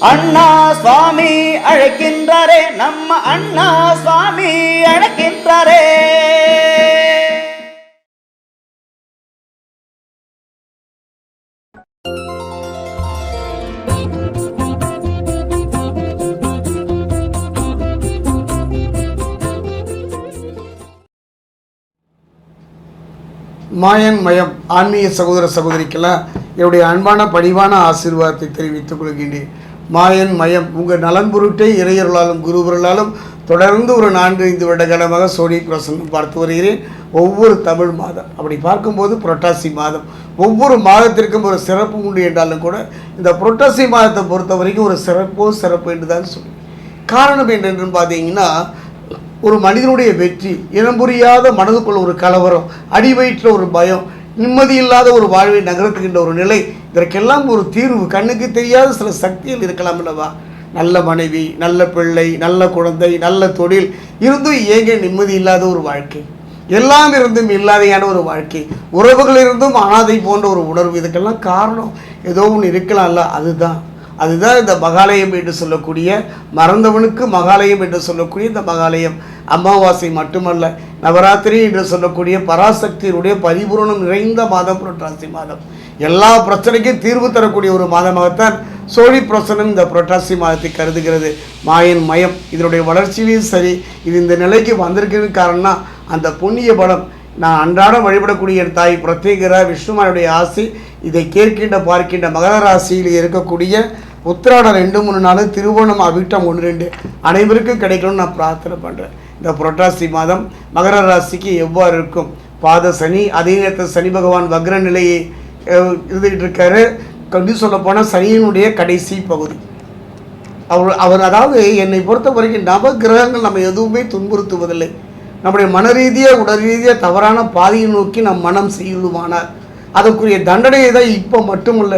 அண்ணா சுவாமி அழைக்கின்றாரே நம்ம அண்ணா சுவாமி அழைக்கின்றாரே. மாயன் மயம் ஆன்மீக சகோதர சகோதரிக்கெல்லாம் என்னுடைய அன்பான பணிவான ஆசீர்வாதத்தை தெரிவித்துக் கொள்கின்றேன். மாயன் மயம். உங்கள் நலன் பொருட்டே இறையர்களாலும் குருவர்களாலும் தொடர்ந்து ஒரு நான்கு ஐந்து வருட காலமாக சோனி பிரசன்னம் பார்த்து வருகிறேன். ஒவ்வொரு தமிழ் மாதம். அப்படி பார்க்கும்போது புரட்டாசி மாதம். ஒவ்வொரு மாதத்திற்கும் ஒரு சிறப்பு உண்டு என்றாலும் கூட இந்த புரட்டாசி மாதத்தை பொறுத்த வரைக்கும் ஒரு சிறப்போ சிறப்பு என்று தான் சொல்லி. காரணம் என்னென்று பார்த்தீங்கன்னா ஒரு மனிதனுடைய வெற்றி இனம் புரியாத மனதுக்குள்ள ஒரு கலவரம் அடி வயிற்றில் ஒரு பயம் நிம்மதி இல்லாத ஒரு வாழ்வை நகர்த்துகின்ற ஒரு நிலை இதற்கெல்லாம் ஒரு தீர்வு. கண்ணுக்கு தெரியாத சில சக்திகள் இருக்கலாம் அல்லவா? நல்ல மனைவி நல்ல பிள்ளை நல்ல குழந்தை நல்ல தொழில். இருந்தும் ஏங்க நிம்மதி இல்லாத ஒரு வாழ்க்கை? எல்லாம் இருந்தும் இல்லாதையான ஒரு வாழ்க்கை. உறவுகள் இருந்தும் அனாதை போன்ற ஒரு உணர்வு. இதுக்கெல்லாம் காரணம் ஏதோ ஒன்று இருக்கலாம்ல அதுதான். அதுதான் இந்த மகாலயம் என்று சொல்லக்கூடிய மறந்தவனுக்கு மகாலயம் என்று சொல்லக்கூடிய இந்த மகாலயம். அமாவாசை மட்டுமல்ல நவராத்திரி என்று சொல்லக்கூடிய பராசக்தியினுடைய பரிபூரணம் நிறைந்த மாதம் புரட்டாசி மாதம். எல்லா பிரச்சனைக்கும் தீர்வு தரக்கூடிய ஒரு மாதமாகத்தான் சோழி பிரசனம் இந்த புரட்டாசி மாதத்தை கருதுகிறது. மாயன் மயம் இதனுடைய வளர்ச்சியிலையும் சரி இது இந்த நிலைக்கு வந்திருக்கிறது காரணம்னா அந்த புண்ணிய பலம் நான் அன்றாடம் வழிபடக்கூடிய தாய் பிரத்யேகரா விஷ்ணுமானுடைய ஆசி இதை கேட்கின்ற பார்க்கின்ற மகர ராசியில் இருக்கக்கூடிய உத்திராடம் ரெண்டு மூணு நாள் திருவோணம் அவிட்டம் ஒன்று ரெண்டு அனைவருக்கும் கிடைக்கணும்னு நான் பிரார்த்தனை பண்ணுறேன் இந்த புரட்டாசி மாதம் மகர ராசிக்கு எவ்வாறு இருக்கும்? பாத சனி அதே நேரத்தில் சனி பகவான் வக்ர நிலையை இருந்துகிட்டு இருக்காரு. கண்டி சொல்ல போனால் சனியினுடைய கடைசி பகுதி. அவர் அவர் அதாவது என்னை பொறுத்த வரைக்கும் நவ கிரகங்கள் நம்ம எதுவுமே துன்புறுத்துவதில்லை. நம்முடைய மன ரீதியாக உடல் ரீதியாக தவறான பாதையை நோக்கி நம் மனம் செய்யுமானார் அதற்குரிய தண்டனையை தான் இப்போ மட்டுமல்ல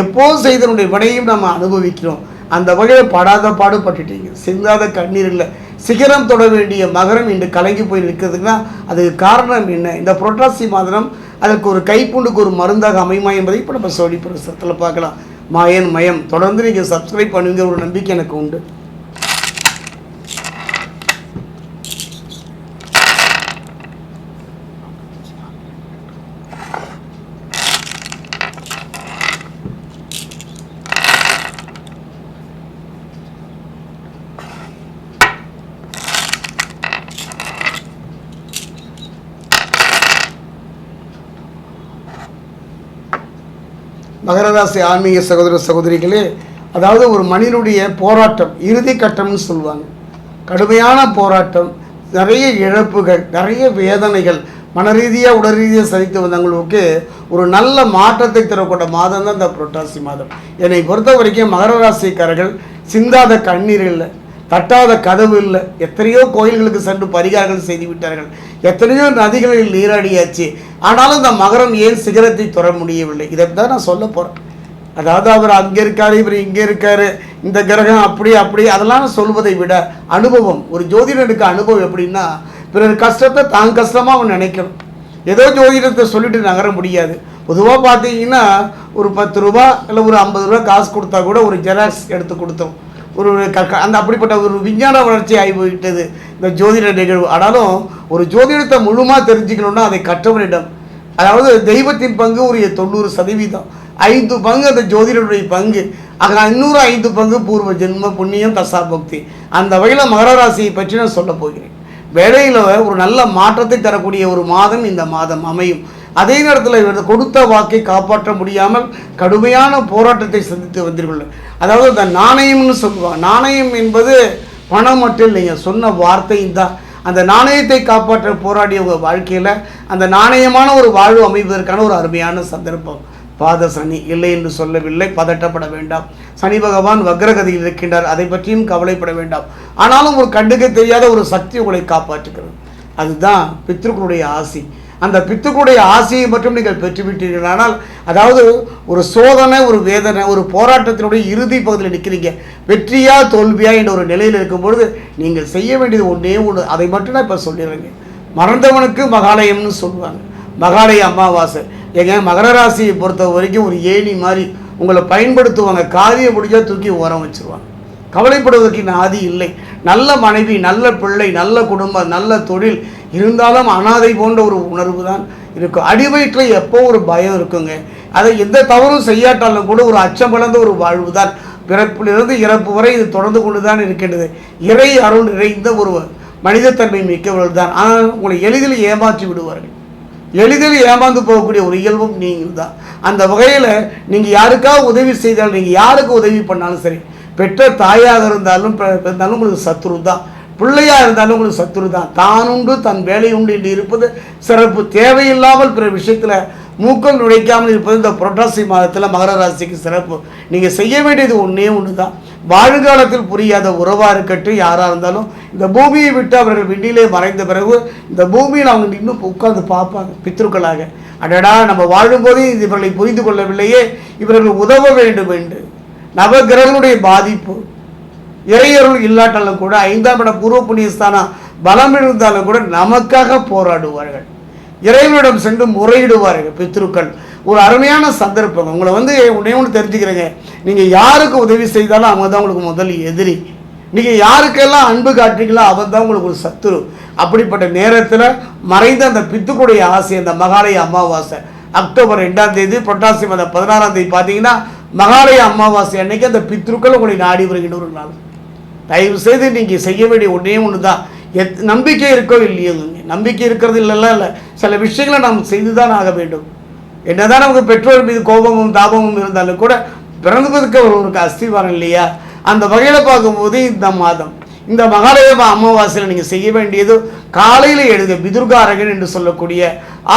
எப்போது செய்தனுடைய வினையும் நம்ம அனுபவிக்கிறோம்? அந்த வகையில் படாத பாடுபட்டுட்டீங்க. சிந்தாத கண்ணீர் இல்லை. சிகரம் தொட வேண்டிய மகரம் இன்று கலங்கி போய் நிற்கிறதுக்குன்னா அதுக்கு காரணம் என்ன? இந்த புரட்டாசி மாதம் அதற்கு ஒரு கைப்புண்டுக்கு ஒரு மருந்தாக அமையுமா என்பதை இப்போ நம்ம சொல்லி பிரசத்தில் பார்க்கலாம். மாயன் மயம். தொடர்ந்து நீங்கள் சப்ஸ்கிரைப் பண்ணுவீங்க ஒரு நம்பிக்கை எனக்கு உண்டு. மகரராசி ஆன்மீக சகோதர சகோதரிகளே அதாவது ஒரு மனிதனுடைய போராட்டம் இறுதி கட்டம்னு சொல்லுவாங்க. கடுமையான போராட்டம் நிறைய இழப்புகள் நிறைய வேதனைகள் மன ரீதியாக உடல் ரீதியாக சகித்து வந்தவங்களுக்கு ஒரு நல்ல மாற்றத்தை தரக்கூடிய மாதம் தான் இந்த புரட்டாசி மாதம். என்னை பொறுத்த வரைக்கும் மகர ராசிக்காரர்கள் சிந்தாத கண்ணீர் இல்லை. தட்டாத கதவு இல்லை. எத்தனையோ கோயில்களுக்கு சென்று பரிகாரங்கள் செய்து விட்டார்கள். எத்தனையோ நதிகளில் நீராடியாச்சு. ஆனாலும் இந்த மகரம் ஏன் சிகரத்தை தொட முடியவில்லை? இதை தான் நான் சொல்ல போகிறேன் அதாவது அவர் அங்கே இருக்காரு இவர் இங்கே இருக்காரு. இந்த கிரகம் அப்படி அப்படி. அதெல்லாம் நான் சொல்வதை விட அனுபவம் ஒரு ஜோதிடனுக்கு அனுபவம் எப்படின்னா பிறர் கஷ்டத்தை தான் கஷ்டமாக அவன் நினைக்கணும். ஏதோ ஜோதிடத்தை சொல்லிட்டு நகர முடியாது. பொதுவாக பார்த்தீங்கன்னா ஒரு பத்து ரூபா இல்லை ஒரு ஐம்பது ரூபா காசு கொடுத்தா கூட ஒரு ஜெராக்ஸ் எடுத்து கொடுத்தோம். ஒரு கற்க க- அந்த அப்படிப்பட்ட ஒரு விஞ்ஞான வளர்ச்சி ஆகி இந்த ஜோதிட நிகழ்வு. ஆனாலும் ஒரு ஜோதிடத்தை முழுமாக தெரிஞ்சுக்கணுன்னா அதை கற்றவரிடம் அதாவது தெய்வத்தின் பங்கு ஒரு தொண்ணூறு சதவீதம். ஐந்து பங்கு அந்த ஜோதிடருடைய பங்கு. ஆக இன்னொரு ஐந்து பங்கு பூர்வ ஜென்ம புண்ணியம் தசாபக்தி. அந்த வகையில் மகர ராசியை பற்றி நான் சொல்ல போகிறேன். வேலையில் ஒரு நல்ல மாற்றத்தை தரக்கூடிய ஒரு மாதம் இந்த மாதம் அமையும். அதே நேரத்தில் கொடுத்த வாக்கை காப்பாற்ற முடியாமல் கடுமையான போராட்டத்தை சந்தித்து வந்தீர்கள். அதாவது இந்த நாணயம்னு சொல்லுவாங்க நாணயம் என்பது பணம் மட்டும் இல்லைங்க. சொன்ன வார்த்தையும் தான். அந்த நாணயத்தை காப்பாற்ற போராடிய உங்கள் வாழ்க்கையில் அந்த நாணயமான ஒரு வாழ்வு அமைவதற்கான ஒரு அருமையான சந்தர்ப்பம். பாத சனி இல்லை என்று சொல்லவில்லை. பதட்டப்பட வேண்டாம். சனி பகவான் வக்ரகதியில் இருக்கின்றார். அதை பற்றியும் கவலைப்பட வேண்டாம். ஆனாலும் ஒரு கண்டுக்க தெரியாத ஒரு சக்தி உங்களை காப்பாற்றுகிறது. அதுதான் பித்ருக்களுடைய ஆசி. அந்த பித்துக்குடைய ஆசையை மட்டும் நீங்கள் பெற்றுவிட்டீர்கள். ஆனால் அதாவது ஒரு சோதனை ஒரு வேதனை ஒரு போராட்டத்தினுடைய இறுதி பகுதியில் நிற்கிறீங்க. வெற்றியா தோல்வியா என்ற ஒரு நிலையில் இருக்கும் பொழுது நீங்கள் செய்ய வேண்டியது ஒன்றே ஒன்று. அதை மட்டும் நான் இப்போ சொல்லிடுறேங்க. மறந்தவனுக்கு மகாலயம்னு சொல்லுவாங்க. மகாலய அமாவாசை. ஏங்க மகர ராசியை பொறுத்த வரைக்கும் ஒரு ஏணி மாதிரி உங்களை பயன்படுத்துவாங்க. காரியம் முடிஞ்சால் தூக்கி ஓரம் வச்சுருவாங்க. கவலைப்படுவதற்கு இன்னும் ஆதி இல்லை. நல்ல மனைவி நல்ல பிள்ளை நல்ல குடும்பம் நல்ல தொழில் இருந்தாலும் அனாதை போன்ற ஒரு உணர்வு தான் இருக்கும் அடிவயிற்றில் எப்போ ஒரு பயம் இருக்குங்க? அதை எந்த தவறும் செய்யாட்டாலும் கூட ஒரு அச்சம் கலந்த ஒரு வாழ்வு தான் பிறப்பிலிருந்து இறப்பு வரை இது தொடர்ந்து கொண்டு தான் இருக்கின்றது. இறை அருள் நிறைந்த ஒரு மனிதத்தன்மை மிக்கவர்கள் தான். ஆனால் உங்களை எளிதில் ஏமாற்றி விடுவார்கள். எளிதில் ஏமாந்து போகக்கூடிய ஒரு இயல்பும் நீங்கள் தான் அந்த வகையில் நீங்கள் யாருக்காவது உதவி செய்தாலும் நீங்கள் யாருக்கு உதவி பண்ணாலும் சரி பெற்ற தாயாக இருந்தாலும் இருந்தாலும் உங்களுக்கு சத்ரு தான் பிள்ளையாக இருந்தாலும் உங்களுக்கு சத்துரு தான். தான் உண்டு தன் வேலை உண்டு என்று இருப்பது சிறப்பு. தேவையில்லாமல் பிற விஷயத்தில் மூக்கள் நுழைக்காமல் இருப்பது இந்த புரட்டாசி மாதத்தில் மகர ராசிக்கு சிறப்பு. நீங்கள் செய்ய வேண்டியது ஒன்றே ஒன்று தான் வாழ்காலத்தில் புரியாத உறவாக இருக்கட்டும் யாராக இருந்தாலும் இந்த பூமியை விட்டு அவர்கள் விண்ணிலே மறைந்த பிறகு இந்த பூமியில் அவங்க இன்னும் உட்கார்ந்து பார்ப்பாங்க பித்ருக்களாக. அடடா நம்ம வாழும்போதே இது இவர்களை புரிந்து கொள்ளவில்லையே. இவர்கள் உதவ வேண்டும் என்று. நவகிரகங்களுடைய பாதிப்பு. இறையருள் இல்லாட்டாலும் கூட ஐந்தாம் இட பூர்வ புண்ணியஸ்தானம் பலம் இருந்தாலும் கூட நமக்காக போராடுவார்கள். இறைவனிடம் சென்று முறையிடுவார்கள் பித்ருக்கள். ஒரு அருமையான சந்தர்ப்பம் உங்களை வந்து உடனே ஒன்று தெரிஞ்சுக்கிறேங்க. நீங்கள் யாருக்கு உதவி செய்தாலும் அவங்க தான் உங்களுக்கு முதல் எதிரி. நீங்கள் யாருக்கெல்லாம் அன்பு காட்டுறீங்களோ அவன் தான் உங்களுக்கு ஒரு சத்துரு. அப்படிப்பட்ட நேரத்தில் மறைந்த அந்த பித்துக்குடைய ஆசை அந்த மகாலய அமாவாசை. அக்டோபர் ரெண்டாம் தேதி புரட்டாசி மாதம் பதினாறாம் தேதி பார்த்தீங்கன்னா மகாலய அமாவாசை அன்னைக்கு அந்த பித்ருக்கள் உங்களை நாடி வருகின்ற ஒரு நாள். தயவு செய்து நீங்கள் செய்ய வேண்டிய ஒன்றே ஒன்று தான் எத் நம்பிக்கை இருக்கோ இல்லையோங்க நம்பிக்கை இருக்கிறது இல்லைலாம் இல்லை. சில விஷயங்களை நாம் செய்து தான் ஆக வேண்டும். என்னதான் நமக்கு பெற்றோர் மீது கோபமும் தாபமும் இருந்தாலும் கூட பிறந்ததுக்கு ஒரு அஸ்திவாரம் இல்லையா? அந்த வகையில் பார்க்கும்போது இந்த மாதம். இந்த மகாலய அமாவாசையில் நீங்கள் செய்ய வேண்டியது காலையில் எழுத பிதுர்காரகன் என்று சொல்லக்கூடிய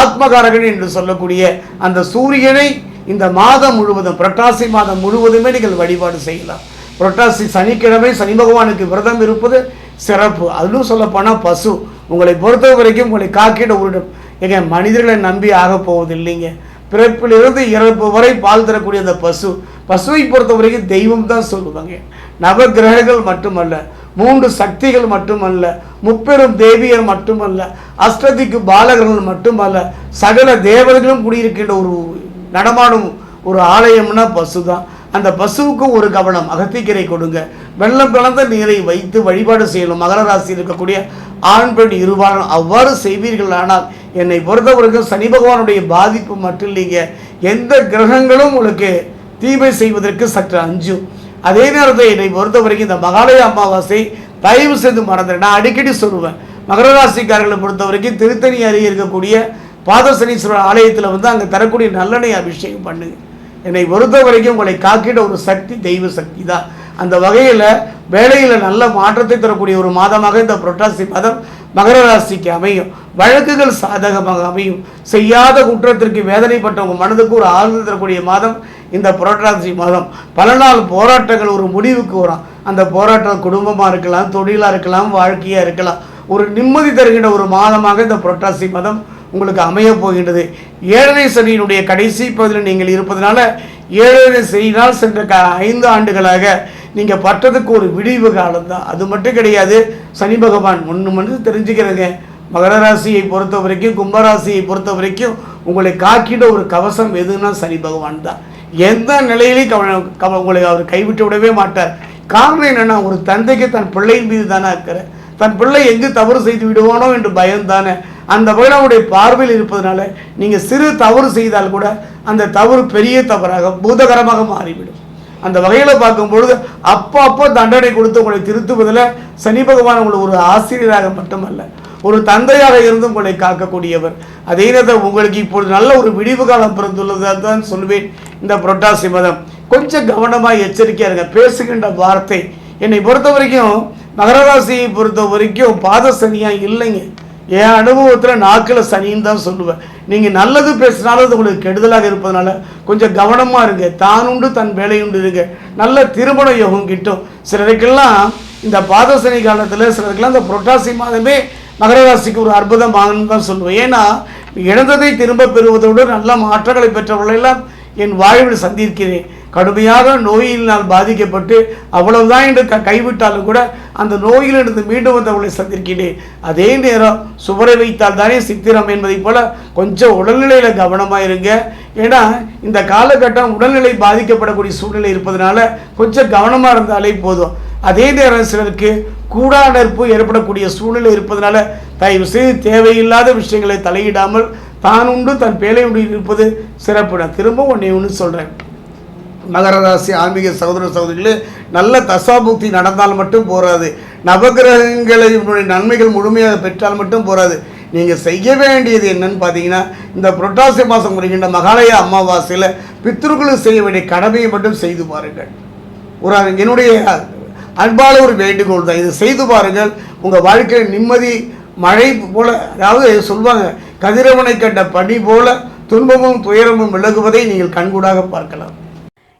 ஆத்மகாரகன் என்று சொல்லக்கூடிய அந்த சூரியனை இந்த மாதம் முழுவதும் புரட்டாசி மாதம் முழுவதுமே நீங்கள் வழிபாடு செய்யலாம். புரட்டாசி சனிக்கிழமை சனி பகவானுக்கு விரதம் இருப்பது சிறப்பு. அதிலும் சொல்லப்போனால் பசு. உங்களை பொறுத்த வரைக்கும் உங்களை காக்கிட ஒரு ஏங்க மனிதர்களை நம்பி ஆக போவது இல்லைங்க. பிறப்பிலிருந்து இறப்பு வரை பால் தரக்கூடிய அந்த பசு. பசுவை பொறுத்த வரைக்கும் தெய்வம் தான் சொல்லுவாங்க. நவகிரகங்கள் மட்டுமல்ல மூன்று சக்திகள் மட்டுமல்ல முப்பெரும் தேவியர் மட்டுமல்ல அஷ்டதிக்கு பாலகர்கள் மட்டுமல்ல சகல தேவர்களும் குடியிருக்கின்ற ஒரு நடமாடும் ஒரு ஆலயம்னா பசு தான் அந்த பசுவுக்கு ஒரு கவனம் அகத்திக்கரை கொடுங்க. வெள்ளம் கலந்த நீரை வைத்து வழிபாடு செய்யணும். மகர ராசியில் இருக்கக்கூடிய ஆண் பெண் இருவாளன் அவ்வாறு செய்வீர்கள் ஆனால் என்னை பொறுத்தவரைக்கும் சனி பகவானுடைய பாதிப்பு மட்டும் இல்லைங்க. எந்த கிரகங்களும் உங்களுக்கு தீமை செய்வதற்கு சற்று அஞ்சும் அதே நேரத்தில் என்னை பொறுத்த வரைக்கும் இந்த மகாலய அமாவாசை தயவு செய்து மறந்துடு நான் அடிக்கடி சொல்லுவேன் மகர ராசிக்காரர்களை பொறுத்த வரைக்கும் திருத்தணி அருகே இருக்கக்கூடிய பாதசனீஸ்வரர் ஆலயத்தில் வந்து அங்கே தரக்கூடிய நல்லெண்ணெய் அபிஷேகம் பண்ணுங்க. என்னை பொறுத்த வரைக்கும் உங்களை காக்கிட ஒரு சக்தி தெய்வ சக்தி தான். அந்த வகையில் வேலையில் நல்ல மாற்றத்தை தரக்கூடிய ஒரு மாதமாக இந்த புரட்டாசி மாதம் மகர ராசிக்கு அமையும். வழக்குகள் சாதகமாக அமையும். செய்யாத குற்றத்திற்கு வேதனைப்பட்டவங்க மனதுக்கு ஒரு ஆறுதல் தரக்கூடிய மாதம் இந்த புரட்டாசி மாதம். பல நாள் போராட்டங்கள் ஒரு முடிவுக்கு வரும். அந்த போராட்டம் குடும்பமாக இருக்கலாம் தொழிலாக இருக்கலாம் வாழ்க்கையாக இருக்கலாம். ஒரு நிம்மதி தருகின்ற ஒரு மாதமாக இந்த புரட்டாசி மாதம் உங்களுக்கு அமையப் போகின்றது. ஏழரை சனியினுடைய கடைசி பகுதியில் நீங்கள் இருப்பதனால ஏழரை சனியினால் சென்ற க ஐந்து ஆண்டுகளாக நீங்கள் பட்டதுக்கு ஒரு விடிவு காலம் தான் அது மட்டும் கிடையாது சனி பகவான் ஒன்று மட்டும் தெரிஞ்சுக்கிறதுங்க. மகர ராசியை பொறுத்த வரைக்கும் கும்பராசியை பொறுத்த வரைக்கும் உங்களை காக்கிட ஒரு கவசம் எதுன்னா சனி பகவான் தான் எந்த நிலையிலையும் கவ உங்களை அவர் கைவிட்டு விடவே மாட்டார். காரணம் என்னென்னா ஒரு தந்தைக்கு தன் பிள்ளையின் மீது தானே அக்கறை. தன் பிள்ளை எங்கு தவறு செய்து விடுவானோ என்று பயம் தானே அந்த பகவானுடைய பார்வையில் இருப்பதனால நீங்கள் சிறு தவறு செய்தால் கூட அந்த தவறு பெரிய தவறாக பூதகரமாக மாறிவிடும். அந்த வகையில் பார்க்கும் பொழுது அப்போ அப்போ தண்டனை கொடுத்து உங்களை திருத்துவதில் சனி பகவான் உங்களை ஒரு ஆசிரியராக மட்டுமல்ல ஒரு தந்தையாக இருந்து உங்களை காக்கக்கூடியவர். அதே நேரத்தில் உங்களுக்கு இப்பொழுது நல்ல ஒரு விடிவு காலம் பிறந்துள்ளதாக தான் சொல்வேன். இந்த புரட்டாசி மதம் கொஞ்சம் கவனமாக எச்சரிக்கையாக இருங்க. பேசுகின்ற வார்த்தை என்னை பொறுத்த வரைக்கும் மகர ராசியை பொறுத்த வரைக்கும் பாத சனியாக இல்லைங்க. என் அனுபவத்தில் நாக்கில் சனின்னு தான் சொல்லுவேன். நீங்கள் நல்லது பேசினாலும் அது உங்களுக்கு கெடுதலாக இருப்பதனால கொஞ்சம் கவனமாக இருங்க. தானுண்டு தன் வேலையுண்டு இருங்க. நல்ல திருமண யோகம் கிட்டும். சிலருக்கெல்லாம் இந்த பாத சனி காலத்தில் சிலருக்கெல்லாம் இந்த புரட்டாசி மாதமே மகர ராசிக்கு ஒரு ஆகணும்னு தான் சொல்லுவேன். ஏன்னா இழந்ததை திரும்ப பெறுவதோடு நல்ல மாற்றங்களை பெற்றவர்களெல்லாம் என் வாழ்வில் சந்திக்கிறேன். கடுமையாக நோயினால் பாதிக்கப்பட்டு அவ்வளவுதான் என்று க கைவிட்டாலும் கூட அந்த நோயிலிருந்து மீண்டும் வந்தவர்களை சந்திருக்கிறேன் அதே நேரம் சுவரை வைத்தால் தானே சித்திரம் என்பதைப் போல கொஞ்சம் உடல்நிலையில் கவனமாக இருங்க. ஏன்னா இந்த காலகட்டம் உடல்நிலை பாதிக்கப்படக்கூடிய சூழ்நிலை இருப்பதனால கொஞ்சம் கவனமாக இருந்தாலே போதும். அதே நேரம் சிலருக்கு கூடா நெருப்பு ஏற்படக்கூடிய சூழ்நிலை இருப்பதனால தயவு செய்து தேவையில்லாத விஷயங்களை தலையிடாமல் தான் உண்டு தன் பேலை உண்டு இருப்பது சிறப்பு நான் திரும்ப ஒன்றே ஒன்று சொல்கிறேன் மகர ராசி ஆன்மீக சகோதர சகோதரிகளே நல்ல தசாபுக்தி நடந்தால் மட்டும் போராது. நவகிரகங்களினுடைய நன்மைகள் முழுமையாக பெற்றால் மட்டும் போராது. நீங்கள் செய்ய வேண்டியது என்னன்னு பார்த்தீங்கன்னா இந்த புரட்டாசி மாதம் வருகின்ற மகாலய அமாவாசையில் பித்ருக்களுக்கு செய்ய வேண்டிய கடமையை மட்டும் செய்து பாருங்கள். ஒரு என்னுடைய அன்பான ஒரு வேண்டுகோள் தான். இதை செய்து பாருங்கள். உங்கள் வாழ்க்கையில் நிம்மதி மழை போல அதாவது சொல்லுவாங்க கதிரவனை கண்ட பனி போல துன்பமும் துயரமும் விலகுவதை நீங்கள் கண்கூடாக பார்க்கலாம்.